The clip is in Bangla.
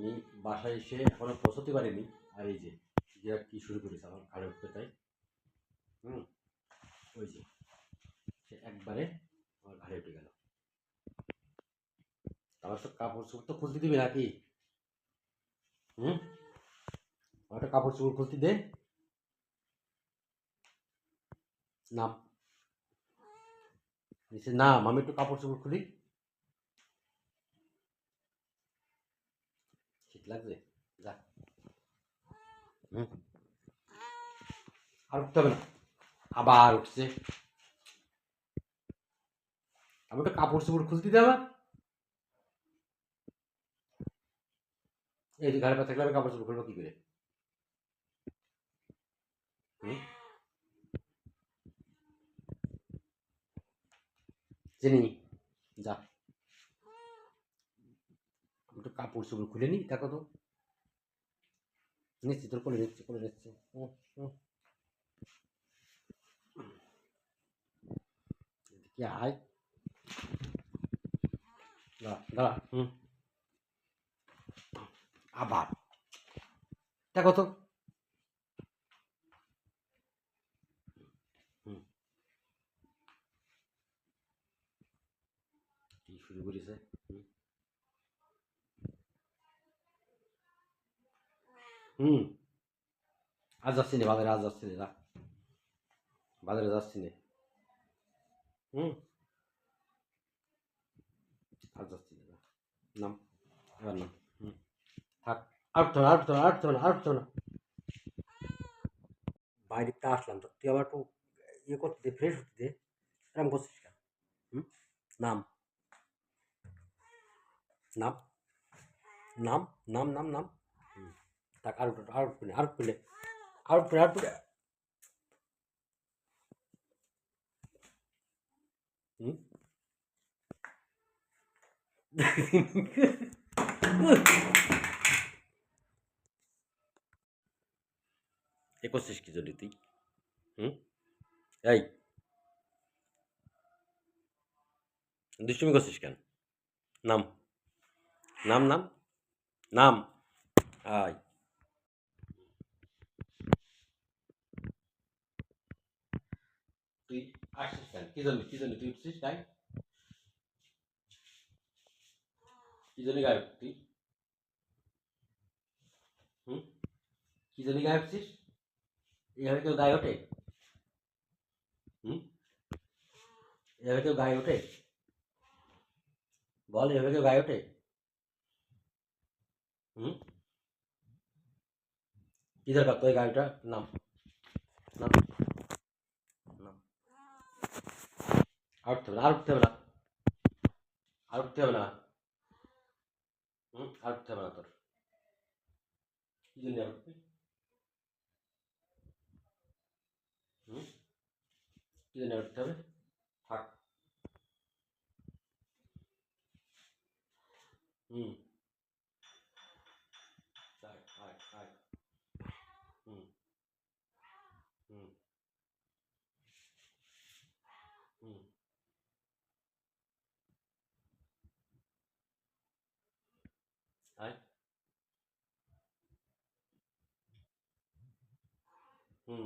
আমি বাসায় এসে এখনও পৌঁছতে পারিনি। আর এই যে যে কি শুরু করেছে আমার ঘাড়ে উঠতে তাই? হুম? ওই যে, সে একবারে আমার ঘাড়ে উঠে গেল। আমার তো কাপড় চোপড় তো খুলতে দিবি নাকি? হুম? আমার কাপড় চোপড় খুলতে দে। নাম। নিচে নাম, আমি একটু কাপড় চোপড় খুলি। লাগছে যা হুম আর উঠতে হবে না আবার উঠছে আমি একটু কাপড় চোপড় খুলতে দিতে হবে এই যে ঘরে পা থাকলে কাপড় চোপড় খুলবো কি করে চিনি যা একটু কাপড় চোপড় খুলে নি দেখো তো। নিচ্ছি তোর করে নিচ্ছি করে নিচ্ছি। এদিকে আয়। দাঁড়া হুম। আবার। দেখো তো। কি শুরু করেছে হুম। হুম। আজ যাচ্ছি না বাজারে আজ যাচ্ছি না বাজারে যাচ্ছি না। হুম। আজ যাচ্ছি না নাম এবার নাম। হুম। থাক আর না, আর না, আর না, আর উঠতে হবে না। আসলাম তো তুই আবার একটু ইয়ে করতে দে ফ্রেশ হতে দে। এরকম করছিস কেন? হুম? নাম নাম। নাম নাম নাম নাম। হুম থাক আর উঠে আর উঠবে না, আর উঠবে না, আর উঠবে না, আর উঠবে না। হুম? এ করছিস কি জন্য তুই? হুম? এই। দুষ্টুমি করছিস কেন? নাম। নাম নাম? নাম। আয়। তুই আসছিস কেন? কি জন্য? কি জন্য তুই উঠছিস? তাই? কি জন্য গায়ে তুই? হুম? কি জন্য গায়ে উঠছিস এভাবে কেউ গায়ে ওঠে? হুম? এভাবে কেউ গায়ে ওঠে? বল, এভাবে কেউ গায়ে ওঠে? হুম? কি দরকার তোর গাড়িটা নাম। নাম। আর উঠতে হবে না আর উঠতে হবে না আর উঠতে হবে না হুম আর উঠতে হবে না তোর কি জন্য আর উঠবি হুম কি জন্য আর উঠতে হবে থাক হুম আয় আয় আয় হুম হুম হুম আয় হুম